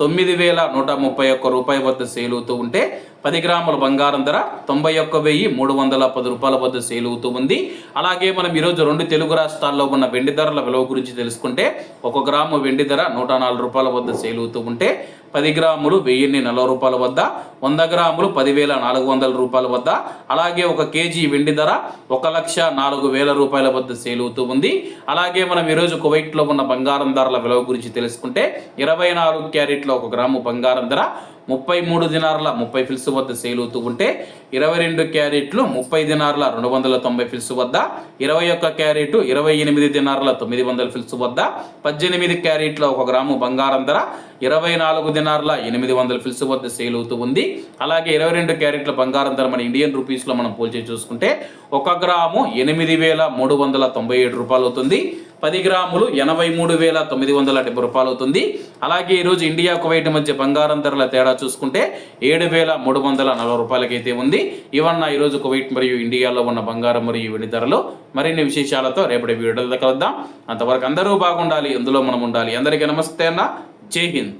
తొమ్మిది వేల నూట ముప్పై ఒక్క రూపాయి వద్ద సేల్ అవుతూ ఉంటే పది గ్రాముల బంగారం ధర తొంభై ఒక్క వెయ్యి మూడు వందల పది రూపాయల వద్ద సేల్ అవుతూ ఉంది. అలాగే మనం ఈరోజు రెండు తెలుగు రాష్ట్రాల్లో ఉన్న వెండి ధరల విలువ గురించి తెలుసుకుంటే ఒక గ్రాము వెండి ధర నూట నాలుగు రూపాయల వద్ద సేల్ అవుతూ ఉంటే పది గ్రాములు వెయ్యిన్ని నలభై రూపాయల వద్ద వంద గ్రాములు పదివేల నాలుగు వందల రూపాయల వద్ద అలాగే ఒక కేజీ వెండి ధర ఒక లక్ష నాలుగు వేల రూపాయల వద్ద సేల్ అవుతూ ఉంది. అలాగే మనం ఈరోజు కువైట్లో ఉన్న బంగారం ధరల విలువ గురించి తెలుసుకుంటే ఇరవై నాలుగు క్యారెట్ క్యారెట్లో ఒక గ్రాము బంగారం ధర ముప్పై మూడు దినార్ల ముప్పై ఫిల్స్ వద్ద సేల్ అవుతూ ఉంటే ఇరవై రెండు క్యారెట్లు ముప్పై దినార్ల రెండు వందల తొంభై ఫిల్స్ వద్ద ఇరవై ఒక్క క్యారెట్ ఇరవై ఎనిమిది దినార్ల తొమ్మిది వందల ఫిల్స్ వద్ద పద్దెనిమిది క్యారెట్ల ఒక గ్రాము బంగారం ధర ఇరవై నాలుగు దినార్ల ఎనిమిది వందల ఫిల్స్ వద్ద సేల్ అవుతూ ఉంది. అలాగే ఇరవై రెండు క్యారెట్ల బంగారం ధర మన ఇండియన్ రూపీస్లో మనం పోల్చి చూసుకుంటే ఒక గ్రాము ఎనిమిది వేల మూడు వందల తొంభై ఏడు రూపాయలు అవుతుంది. పది గ్రాములు ఎనభై మూడు వేల తొమ్మిది వందల డెబ్బై రూపాయలు అవుతుంది. అలాగే ఈరోజు ఇండియా కువైట్ మధ్య బంగారం ధరల తేడా చూసుకుంటే ఏడు వేల మూడు వందల నలభై రూపాయలకైతే ఉంది. ఇవన్న ఈరోజు కువైట్ మరియు ఇండియాలో ఉన్న బంగారం మరియు వెండి ధరలు మరిన్ని విశేషాలతో రేపటి వీడియోలో కలుద్దాం. అంతవరకు అందరూ బాగుండాలి అందులో మనం ఉండాలి. అందరికీ నమస్తే అన్న. జై హింద్.